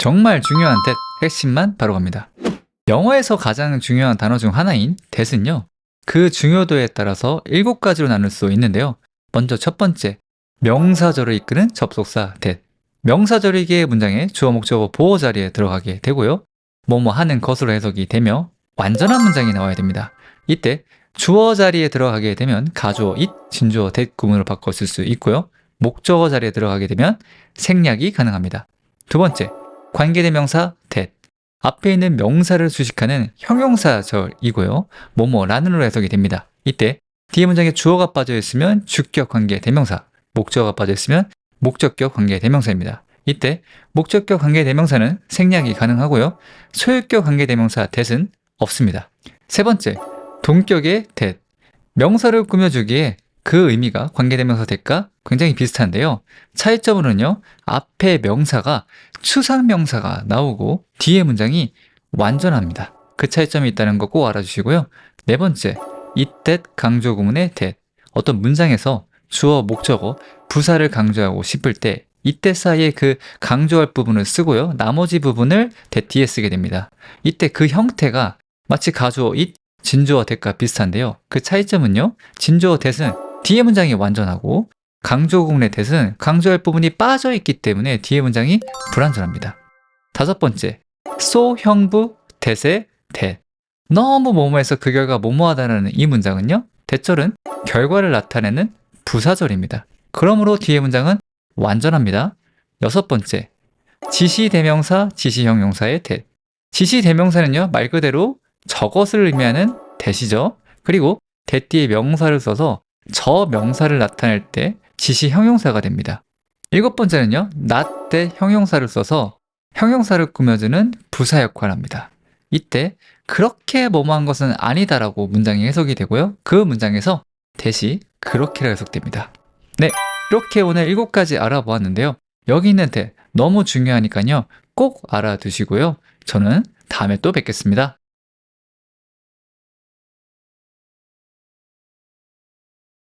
정말 중요한 that 핵심만 바로 갑니다. 영어에서 가장 중요한 단어 중 하나인 that은요. 그 중요도에 따라서 일곱 가지로 나눌 수 있는데요. 먼저 첫 번째, 명사절을 이끄는 접속사 that. 명사절이기에 문장에 주어 목적어 보호 자리에 들어가게 되고요. 뭐뭐 하는 것으로 해석이 되며 완전한 문장이 나와야 됩니다. 이때 주어 자리에 들어가게 되면 가주어 it, 진주어 that 구문으로 바꿔 쓸 수 있고요. 목적어 자리에 들어가게 되면 생략이 가능합니다. 두 번째, 관계대명사 that. 앞에 있는 명사를 수식하는 형용사절이고요. 뭐뭐라는으로 해석이 됩니다. 이때 뒤에 문장에 주어가 빠져 있으면 주격 관계 대명사, 목적어가 빠져 있으면 목적격 관계 대명사입니다. 이때 목적격 관계 대명사는 생략이 가능하고요. 소유격 관계 대명사 that은 없습니다. 세 번째, 동격의 that. 명사를 꾸며주기에 그 의미가 관계 대명사 that과 굉장히 비슷한데요. 차이점으로는요, 앞에 명사가 추상 명사가 나오고 뒤에 문장이 완전합니다. 그 차이점이 있다는 거 꼭 알아주시고요. 네 번째, that 강조 구문의 that. 어떤 문장에서 주어, 목적어, 부사를 강조하고 싶을 때 이때 사이에 그 강조할 부분을 쓰고요. 나머지 부분을 that 뒤에 쓰게 됩니다. 이때 그 형태가 마치 가주어 it, 진주어 that과 비슷한데요. 그 차이점은요. 진주어 that은 뒤에 문장이 완전하고 강조 구문의 that은 강조할 부분이 빠져 있기 때문에 뒤에 문장이 불완전합니다. 다섯 번째, so 형부 that의 that. 너무 뭐뭐해서 그 결과 뭐뭐하다라는 이 문장은요. 대절은 결과를 나타내는 부사절입니다. 그러므로 뒤에 문장은 완전합니다. 여섯 번째, 지시대명사, 지시형용사의 that. 지시대명사는요, 말 그대로 저것을 의미하는 that이죠. 그리고 뒤에 명사를 써서 저 명사를 나타낼 때 지시 형용사가 됩니다. 일곱 번째는요, not 때 형용사를 써서 형용사를 꾸며주는 부사 역할을 합니다. 이때 그렇게 뭐뭐한 것은 아니다라고 문장이 해석이 되고요. 그 문장에서 대시 그렇게라 해석됩니다. 네, 이렇게 오늘 일곱 가지 알아보았는데요. 여기 있는 대 너무 중요하니까요. 꼭 알아두시고요. 저는 다음에 또 뵙겠습니다.